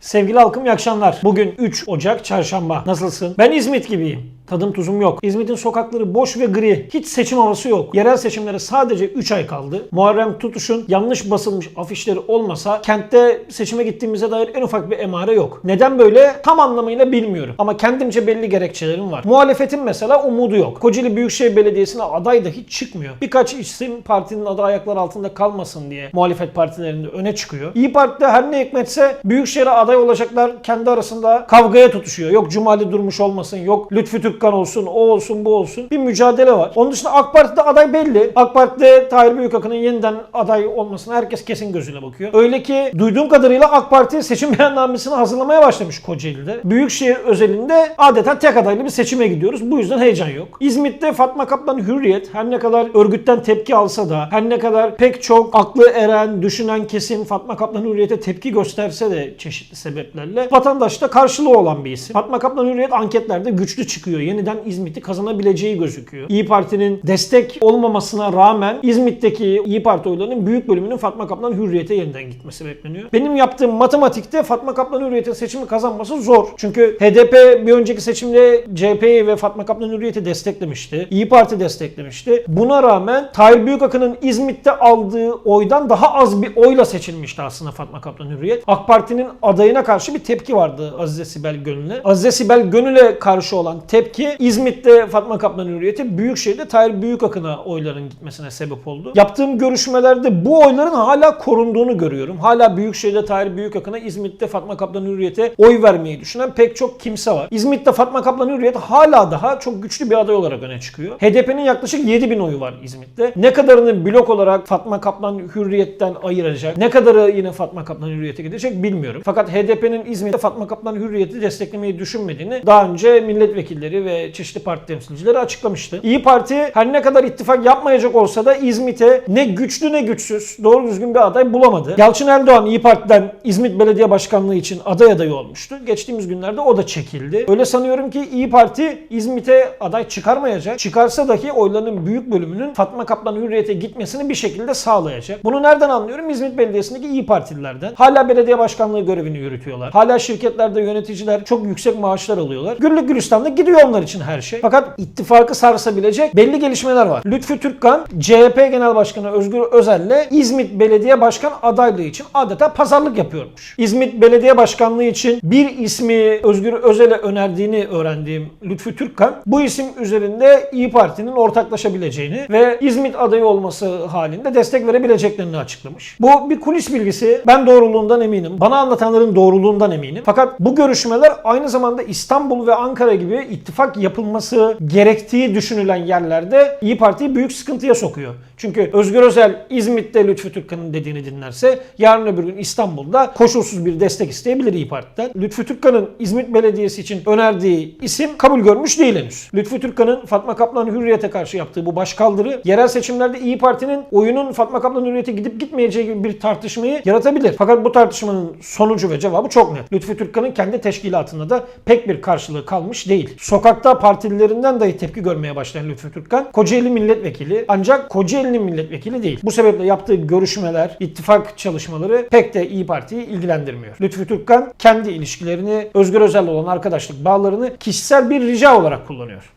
Sevgili halkım iyi akşamlar. Bugün 3 Ocak Çarşamba. Nasılsın? Ben İzmit gibiyim. Tadım tuzum yok. İzmit'in sokakları boş ve gri. Hiç seçim havası yok. Yerel seçimlere sadece 3 ay kaldı. Muharrem Tutuş'un yanlış basılmış afişleri olmasa kentte seçime gittiğimize dair en ufak bir emare yok. Neden böyle? Tam anlamıyla bilmiyorum. Ama kendimce belli gerekçelerim var. Muhalefetin mesela umudu yok. Kocaeli Büyükşehir Belediyesi'ne aday da hiç çıkmıyor. Birkaç isim partinin adı ayaklar altında kalmasın diye muhalefet partilerinde öne çıkıyor. İyi Parti'de her ne hikmetse Büyükşehir'e aday olacaklar kendi arasında kavgaya tutuşuyor. Yok Cumali Durmuş olmasın, yok Lütfü Türkkan olsun, o olsun, bu olsun. Bir mücadele var. Onun dışında AK Parti'de aday belli. AK Parti'de Tahir Büyükakın'ın yeniden aday olmasına herkes kesin gözüyle bakıyor. Öyle ki duyduğum kadarıyla AK Parti seçim beyannamesini hazırlamaya başlamış Kocaeli'de. Büyükşehir özelinde adeta tek adaylı bir seçime gidiyoruz. Bu yüzden heyecan yok. İzmit'te Fatma Kaplan Hürriyet her ne kadar örgütten tepki alsa da her ne kadar pek çok aklı eren, düşünen kesim Fatma Kaplan Hürriyet'e tepki gösterse de çeşitli sebeplerle vatandaşta karşılığı olan bir isim. Fatma Kaplan Hürriyet anketlerde güçlü çıkıyor. Yeniden İzmit'i kazanabileceği gözüküyor. İyi Parti'nin destek olmamasına rağmen İzmit'teki İyi Parti oylarının büyük bölümünün Fatma Kaplan Hürriyet'e yeniden gitmesi bekleniyor. Benim yaptığım matematikte Fatma Kaplan Hürriyet'in seçimi kazanması zor. Çünkü HDP bir önceki seçimde CHP'yi ve Fatma Kaplan Hürriyet'i desteklemişti. İyi Parti desteklemişti. Buna rağmen Tahir Büyükakın'ın İzmit'te aldığı oydan daha az bir oyla seçilmişti aslında Fatma Kaplan Hürriyet. AK Parti'nin adayına karşı bir tepki vardı Azize Sibel Gönül'e. Azize Sibel Gönül'e karşı olan tepki İzmit'te Fatma Kaplan Hürriyet'e, Büyükşehir'de Tahir Büyükakın'a oyların gitmesine sebep oldu. Yaptığım görüşmelerde bu oyların hala korunduğunu görüyorum. Hala Büyükşehir'de Tahir Büyükakın'a, İzmit'te Fatma Kaplan Hürriyet'e oy vermeyi düşünen pek çok kimse var. İzmit'te Fatma Kaplan Hürriyet hala daha çok güçlü bir aday olarak öne çıkıyor. HDP'nin yaklaşık 7000 oyu var İzmit'te. Ne kadarını blok olarak Fatma Kaplan Hürriyet'ten ayıracak, ne kadarı yine Fatma Kaplan Hürriyet'e gidecek bilmiyorum. Fakat HDP'nin İzmit'te Fatma Kaplan Hürriyet'i desteklemeyi düşünmediğini daha önce milletvekilleri ve çeşitli parti temsilcileri açıklamıştı. İyi Parti her ne kadar ittifak yapmayacak olsa da İzmit'e ne güçlü ne güçsüz doğru düzgün bir aday bulamadı. Yalçın Erdoğan İyi Parti'den İzmit Belediye Başkanlığı için aday adayı olmuştu. Geçtiğimiz günlerde o da çekildi. Öyle sanıyorum ki İyi Parti İzmit'e aday çıkarmayacak. Çıkarsa dahi oylarının büyük bölümünün Fatma Kaplan Hürriyet'e gitmesini bir şekilde sağlayacak. Bunu nereden anlıyorum? İzmit Belediyesi'ndeki İyi Partililerden. Hala belediye başkanlığı görevini yürütüyorlar. Hala şirketlerde yöneticiler çok yüksek maaşlar alıyorlar. Güllük gülistanlık gidiyor onlar için her şey. Fakat ittifakı sarsabilecek belli gelişmeler var. Lütfü Türkkan, CHP Genel Başkanı Özgür Özel'le İzmit Belediye Başkan adaylığı için adeta pazarlık yapıyormuş. İzmit Belediye Başkanlığı için bir ismi Özgür Özel'e önerdiğini öğrendiğim Lütfü Türkkan bu isim üzerinde İyi Parti'nin ortaklaşabileceğini ve İzmit adayı olması halinde destek verebileceklerini açıklamış. Bu bir kulis bilgisi. Ben doğruluğundan eminim. Bana anlatanların doğruluğundan eminim. Fakat bu görüşmeler aynı zamanda İstanbul ve Ankara gibi ittifak yapılması gerektiği düşünülen yerlerde İyi Parti'yi büyük sıkıntıya sokuyor. Çünkü Özgür Özel İzmit'te Lütfü Türkkan'ın dediğini dinlerse yarın öbür gün İstanbul'da koşulsuz bir destek isteyebilir İyi Parti'den. Lütfü Türkkan'ın İzmit Belediyesi için önerdiği isim kabul görmüş değil henüz. Lütfü Türkkan'ın Fatma Kaplan Hürriyet'e karşı yaptığı bu başkaldırı yerel seçimlerde İyi Parti'nin oyunun Fatma Kaplan Hürriyet'e gidip gitmeyeceği gibi bir tartışmayı yaratabilir. Fakat bu tartışmanın sonucu ve cevabı çok net. Lütfü Türkkan'ın kendi teşkilatında da pek bir karşılığı kalmış değil. Sokakta partililerinden dahi tepki görmeye başlayan Lütfü Türkkan Kocaeli milletvekili ancak Kocaeli'nin milletvekili değil. Bu sebeple yaptığı görüşmeler, ittifak çalışmaları pek de İyi Parti'yi ilgilendirmiyor. Lütfü Türkkan kendi ilişkilerini, Özgür Özel'le olan arkadaşlık bağlarını kişisel bir rica olarak kullanıyor.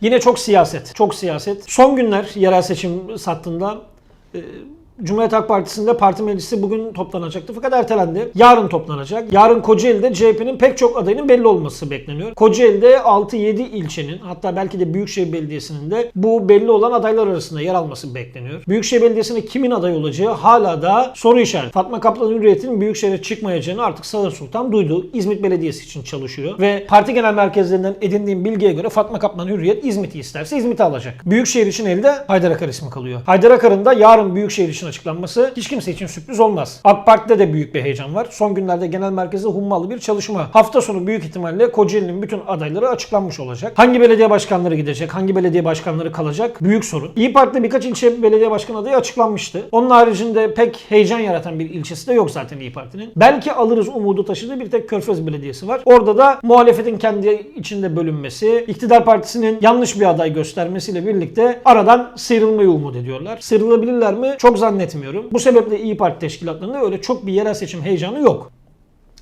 Yine çok siyaset, çok siyaset. Son günler yerel seçim sattığında e, Cumhuriyet Halk Partisi'nde parti meclisi bugün toplanacaktı fakat ertelendi. Yarın toplanacak. Yarın Kocaeli'de CHP'nin pek çok adayının belli olması bekleniyor. Kocaeli'de 6-7 ilçenin hatta belki de Büyükşehir Belediyesi'nin de bu belli olan adaylar arasında yer alması bekleniyor. Büyükşehir Belediyesi'ne kimin aday olacağı hala da soru işareti. Fatma Kaplan Hürriyet'in Büyükşehir'e çıkmayacağını artık Sağır Sultan duydu. İzmit Belediyesi için çalışıyor ve parti genel merkezlerinden edindiğim bilgiye göre Fatma Kaplan Hürriyet İzmit'i isterse İzmit'i alacak. Büyükşehir için elde Haydarakar ismi kalıyor. Haydaраkar'ın da yarın Büyükşehir için için açıklanması hiç kimse için sürpriz olmaz. AK Parti'de de büyük bir heyecan var. Son günlerde genel merkezde hummalı bir çalışma. Hafta sonu büyük ihtimalle Kocaeli'nin bütün adayları açıklanmış olacak. Hangi belediye başkanları gidecek, hangi belediye başkanları kalacak büyük sorun. İyi Parti'de birkaç ilçe belediye başkan adayı açıklanmıştı. Onun haricinde pek heyecan yaratan bir ilçesi de yok zaten İyi Parti'nin. Belki alırız umudu taşıdığı bir tek Körfez Belediyesi var. Orada da muhalefetin kendi içinde bölünmesi, iktidar partisinin yanlış bir aday göstermesiyle birlikte aradan sıyrılmayı umut ediyorlar. Sıyrılabilirler mi? Çok zannetmiyorum. Bu sebeple İyi Parti teşkilatlarında öyle çok bir yerel seçim heyecanı yok.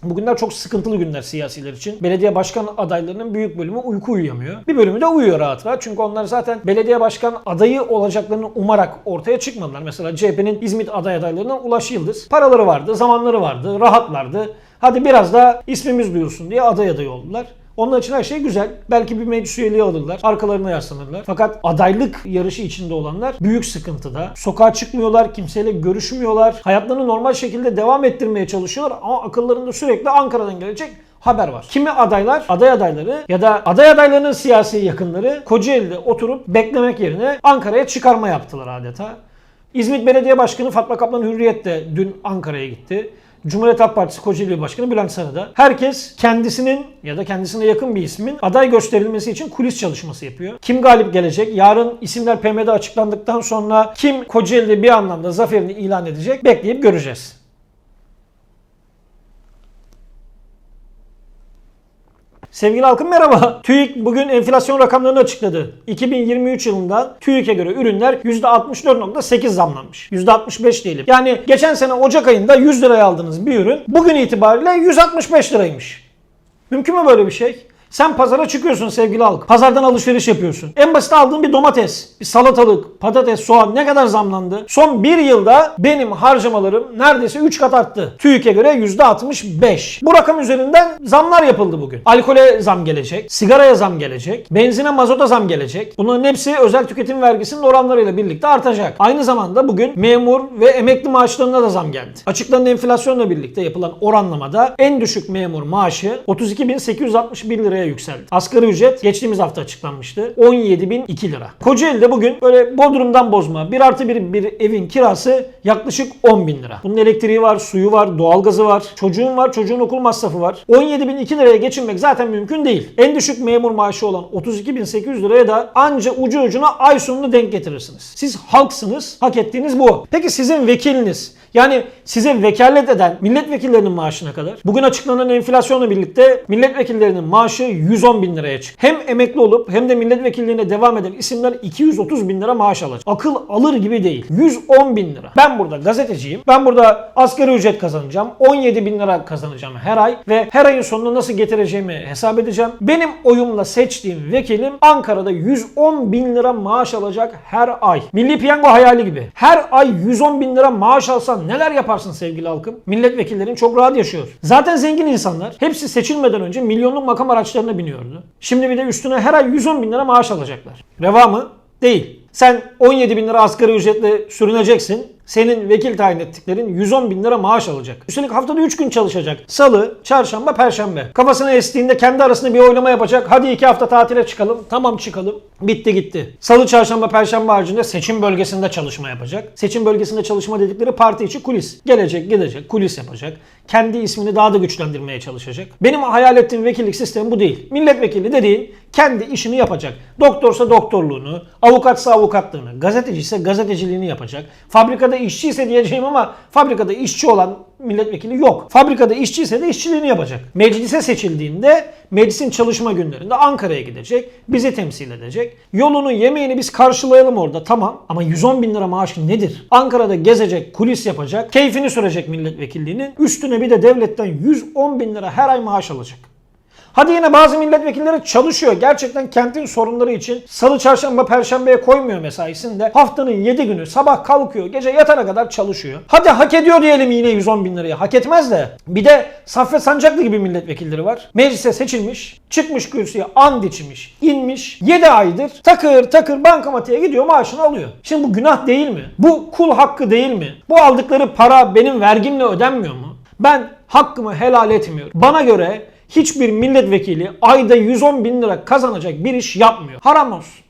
Bugünler çok sıkıntılı günler siyasiler için. Belediye başkan adaylarının büyük bölümü uyku uyuyamıyor. Bir bölümü de uyuyor rahat rahat. Çünkü onlar zaten belediye başkan adayı olacaklarını umarak ortaya çıkmadılar. Mesela CHP'nin İzmit aday adaylarından Ulaş Yıldız. Paraları vardı, zamanları vardı, rahatlardı. Hadi biraz da ismimiz duyulsun diye aday adayı oldular. Onlar için her şey güzel. Belki bir meclis üyeliği alırlar. Arkalarına yaslanırlar. Fakat adaylık yarışı içinde olanlar büyük sıkıntıda. Sokağa çıkmıyorlar. Kimseyle görüşmüyorlar. Hayatlarını normal şekilde devam ettirmeye çalışıyorlar. Ama akıllarında sürekli Ankara'dan gelecek haber var. Kimi adaylar, aday adayları ya da aday adaylarının siyasi yakınları Kocaeli'de oturup beklemek yerine Ankara'ya çıkarma yaptılar adeta. İzmit Belediye Başkanı Fatma Kaplan Hürriyet de dün Ankara'ya gitti. Cumhuriyet Halk Partisi Kocaeli Başkanı Bülent Sarı'da. Herkes kendisinin ya da kendisine yakın bir ismin aday gösterilmesi için kulis çalışması yapıyor. Kim galip gelecek? Yarın isimler PM'de açıklandıktan sonra kim Kocaeli'de bir anlamda zaferini ilan edecek? Bekleyip göreceğiz. Sevgili halkım merhaba. TÜİK bugün enflasyon rakamlarını açıkladı. 2023 yılında TÜİK'e göre ürünler %64.8 zamlanmış. %65 diyelim. Yani geçen sene Ocak ayında 100 liraya aldığınız bir ürün bugün itibariyle 165 liraymış. Mümkün mü böyle bir şey? Sen pazara çıkıyorsun sevgili halk. Pazardan alışveriş yapıyorsun. En basit aldığın bir domates, bir salatalık, patates, soğan ne kadar zamlandı? Son bir yılda benim harcamalarım neredeyse 3 kat arttı. TÜİK'e göre %65. Bu rakam üzerinden zamlar yapıldı bugün. Alkole zam gelecek, sigaraya zam gelecek, benzine mazota zam gelecek. Bunların hepsi özel tüketim vergisinin oranlarıyla birlikte artacak. Aynı zamanda bugün memur ve emekli maaşlarına da zam geldi. Açıklanan enflasyonla birlikte yapılan oranlamada en düşük memur maaşı 32.861 liraya yükseldi. Asgari ücret geçtiğimiz hafta açıklanmıştı. 17.002 lira. Kocaeli'de bugün böyle Bodrum'dan bozma bir artı bir, bir evin kirası yaklaşık 10 bin lira. Bunun elektriği var, suyu var, doğalgazı var, çocuğun var, çocuğun okul masrafı var. 17.002 liraya geçinmek zaten mümkün değil. En düşük memur maaşı olan 32.800 liraya da anca ucu ucuna ay sonunu denk getirirsiniz. Siz halksınız, hak ettiğiniz bu. Peki sizin vekiliniz, yani size vekalet eden milletvekillerinin maaşına kadar. Bugün açıklanan enflasyonla birlikte milletvekillerinin maaşı 110 bin liraya çıktı. Hem emekli olup hem de milletvekilliğine devam eden isimler 230 bin lira maaş alacak. Akıl alır gibi değil. 110 bin lira. Ben burada gazeteciyim. Ben burada asgari ücret kazanacağım. 17 bin lira kazanacağım her ay ve her ayın sonunda nasıl getireceğimi hesap edeceğim. Benim oyumla seçtiğim vekilim Ankara'da 110 bin lira maaş alacak her ay. Milli piyango hayali gibi. Her ay 110 bin lira maaş alsan neler yaparsın sevgili halkım? Milletvekillerin çok rahat yaşıyor. Zaten zengin insanlar. Hepsi seçilmeden önce milyonluk makam araçlarına biniyordu. Şimdi bir de üstüne her ay 110 bin lira maaş alacaklar. Reva mı? Değil. Sen 17 bin lira asgari ücretle sürüneceksin. Senin vekil tayin ettiklerin 110 bin lira maaş alacak. Üstelik haftada 3 gün çalışacak. Salı, çarşamba, perşembe. Kafasına estiğinde kendi arasında bir oylama yapacak. Hadi 2 hafta tatile çıkalım. Tamam çıkalım. Bitti gitti. Salı, çarşamba, perşembe haricinde seçim bölgesinde çalışma yapacak. Seçim bölgesinde çalışma dedikleri parti içi kulis. Gelecek, gidecek, kulis yapacak. Kendi ismini daha da güçlendirmeye çalışacak. Benim hayal ettiğim vekillik sistemi bu değil. Milletvekili dediğin kendi işini yapacak. Doktorsa doktorluğunu, avukatsa avukatlığını, gazeteci ise gazeteciliğini yapacak. Fabrikada işçi ise diyeceğim ama fabrikada işçi olan milletvekili yok. Fabrikada işçi ise de işçiliğini yapacak. Meclise seçildiğinde meclisin çalışma günlerinde Ankara'ya gidecek, bizi temsil edecek. Yolunu yemeğini biz karşılayalım orada tamam ama 110 bin lira maaş nedir? Ankara'da gezecek, kulis yapacak, keyfini sürecek milletvekilliğinin. Üstüne bir de devletten 110 bin lira her ay maaş alacak. Hadi yine bazı milletvekilleri çalışıyor. Gerçekten kentin sorunları için salı, çarşamba, perşembeye koymuyor mesaisini de haftanın 7 günü sabah kalkıyor, gece yatana kadar çalışıyor. Hadi hak ediyor diyelim yine 110 bin liraya. Hak etmez de. Bir de Saffet Sancaklı gibi milletvekilleri var. Meclise seçilmiş, çıkmış kürsüye and içmiş, inmiş. 7 aydır takır takır bankamatiğe gidiyor maaşını alıyor. Şimdi bu günah değil mi? Bu kul hakkı değil mi? Bu aldıkları para benim vergimle ödenmiyor mu? Ben hakkımı helal etmiyorum. Bana göre hiçbir milletvekili ayda 110 bin lira kazanacak bir iş yapmıyor. Haram olsun.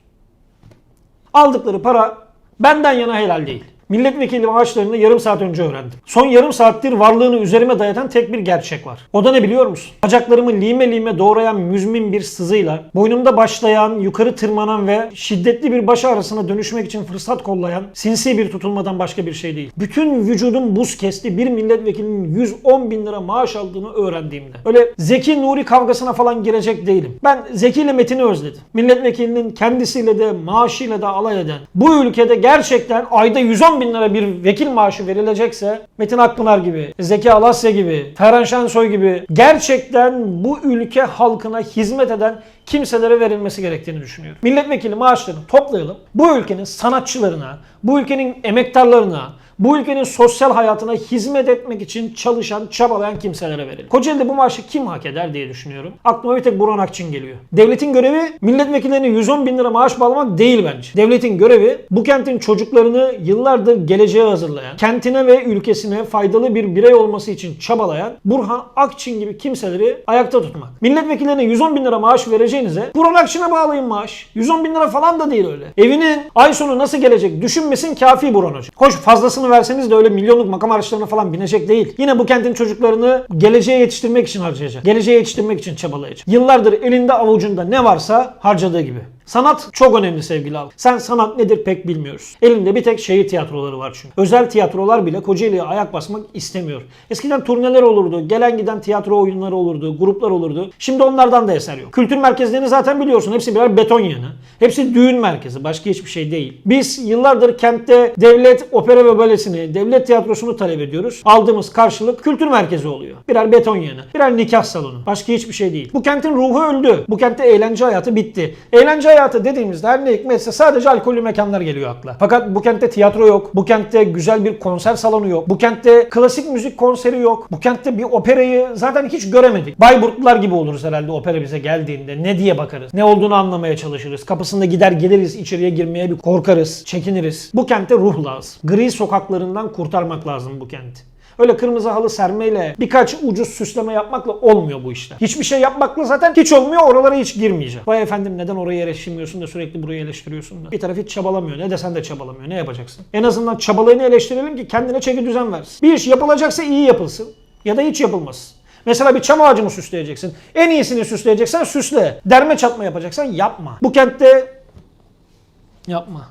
Aldıkları para benden yana helal değil. Milletvekili maaşlarını yarım saat önce öğrendim. Son yarım saattir varlığını üzerime dayatan tek bir gerçek var. O da ne biliyor musun? Bacaklarımı lime lime doğrayan müzmin bir sızıyla, boynumda başlayan, yukarı tırmanan ve şiddetli bir baş ağrısına dönüşmek için fırsat kollayan sinsi bir tutulmadan başka bir şey değil. Bütün vücudum buz kesti bir milletvekilinin 110 bin lira maaş aldığını öğrendiğimde. Öyle Zeki Nuri kavgasına falan girecek değilim. Ben Zeki ile Metin'i özledim. Milletvekilinin kendisiyle de maaşıyla da alay eden, bu ülkede gerçekten ayda 110 bin lira bir vekil maaşı verilecekse Metin Akpınar gibi, Zeki Alasya gibi, Ferhan Şensoy gibi gerçekten bu ülke halkına hizmet eden kimselere verilmesi gerektiğini düşünüyorum. Milletvekili maaşlarını toplayalım. Bu ülkenin sanatçılarına, bu ülkenin emektarlarına, bu ülkenin sosyal hayatına hizmet etmek için çalışan, çabalayan kimselere verelim. Kocaeli'de bu maaşı kim hak eder diye düşünüyorum. Aklıma bir tek Burhan Akçin geliyor. Devletin görevi milletvekillerine 110 bin lira maaş bağlamak değil bence. Devletin görevi bu kentin çocuklarını yıllardır geleceğe hazırlayan, kentine ve ülkesine faydalı bir birey olması için çabalayan Burhan Akçin gibi kimseleri ayakta tutmak. Milletvekillerine 110 bin lira maaş vereceğinize Burhan Akçin'e bağlayın maaş. 110 bin lira falan da değil öyle. Evinin ay sonu nasıl gelecek düşünmesin kafi Burhan Hoca. Hoş fazlasını verseniz de öyle milyonluk makam araçlarına falan binecek değil. Yine bu kentin çocuklarını geleceğe yetiştirmek için harcayacak. Geleceğe yetiştirmek için çabalayacak. Yıllardır elinde avucunda ne varsa harcadığı gibi. Sanat çok önemli sevgili abi. Sen sanat nedir pek bilmiyoruz. Elinde bir tek şehir tiyatroları var çünkü. Özel tiyatrolar bile Kocaeli'ye ayak basmak istemiyor. Eskiden turneler olurdu, gelen giden tiyatro oyunları olurdu, gruplar olurdu. Şimdi onlardan da eser yok. Kültür merkezlerini zaten biliyorsun. Hepsi birer beton yığını. Hepsi düğün merkezi. Başka hiçbir şey değil. Biz yıllardır kentte devlet opera ve balesini, devlet tiyatrosunu talep ediyoruz. Aldığımız karşılık kültür merkezi oluyor. Birer beton yığını, birer nikah salonu. Başka hiçbir şey değil. Bu kentin ruhu öldü. Bu kentte eğlence hayatı bitti. Eğlence hayatı dediğimizde her ne hikmetse sadece alkollü mekanlar geliyor akla. Fakat bu kentte tiyatro yok. Bu kentte güzel bir konser salonu yok. Bu kentte klasik müzik konseri yok. Bu kentte bir operayı zaten hiç göremedik. Bayburtlular gibi oluruz herhalde opera bize geldiğinde. Ne diye bakarız? Ne olduğunu anlamaya çalışırız. Kapısında gider geliriz içeriye girmeye bir korkarız, çekiniriz. Bu kente ruh lazım. Gri sokaklarından kurtarmak lazım bu kenti. Öyle kırmızı halı sermeyle birkaç ucuz süsleme yapmakla olmuyor bu işler. Hiçbir şey yapmakla zaten hiç olmuyor. Oralara hiç girmeyeceğim. Vay efendim neden orayı eleştirmiyorsun da sürekli burayı eleştiriyorsun da. Bir taraf hiç çabalamıyor. Ne desen de çabalamıyor. Ne yapacaksın? En azından çabalayını eleştirelim ki kendine çeki düzen versin. Bir iş yapılacaksa iyi yapılsın. Ya da hiç yapılmasın. Mesela bir çam ağacı mı süsleyeceksin? En iyisini süsleyeceksen süsle. Derme çatma yapacaksan yapma. Bu kentte yapma.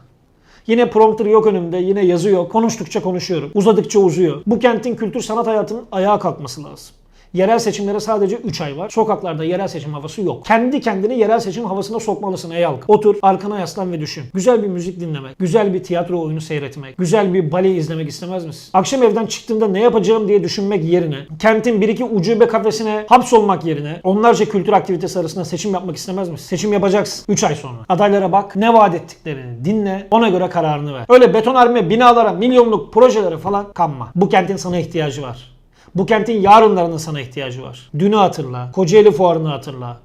Yine prompter yok önümde, yine yazı yok. Konuştukça konuşuyorum. Uzadıkça uzuyor. Bu kentin kültür sanat hayatının ayağa kalkması lazım. Yerel seçimlere sadece 3 ay var. Sokaklarda yerel seçim havası yok. Kendi kendini yerel seçim havasına sokmalısın ey halk. Otur, arkana yaslan ve düşün. Güzel bir müzik dinlemek, güzel bir tiyatro oyunu seyretmek, güzel bir bale izlemek istemez misin? Akşam evden çıktığımda ne yapacağım diye düşünmek yerine, kentin bir iki ucube kafesine hapsolmak yerine onlarca kültür aktivitesi arasında seçim yapmak istemez misin? Seçim yapacaksın 3 ay sonra. Adaylara bak, ne vaat ettiklerini dinle, ona göre kararını ver. Öyle betonarme binalara, milyonluk projelere falan kanma. Bu kentin sana ihtiyacı var. Bu kentin yarınlarının sana ihtiyacı var. Dünü hatırla, Kocaeli Fuarı'nı hatırla.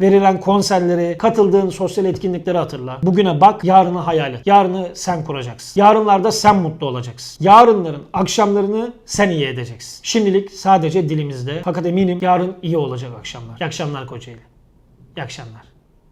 Verilen konserleri, katıldığın sosyal etkinlikleri hatırla. Bugüne bak, yarını hayal et. Yarını sen kuracaksın. Yarınlarda sen mutlu olacaksın. Yarınların akşamlarını sen iyi edeceksin. Şimdilik sadece dilimizde. Fakat eminim yarın iyi olacak akşamlar. İyi akşamlar Kocaeli. İyi akşamlar.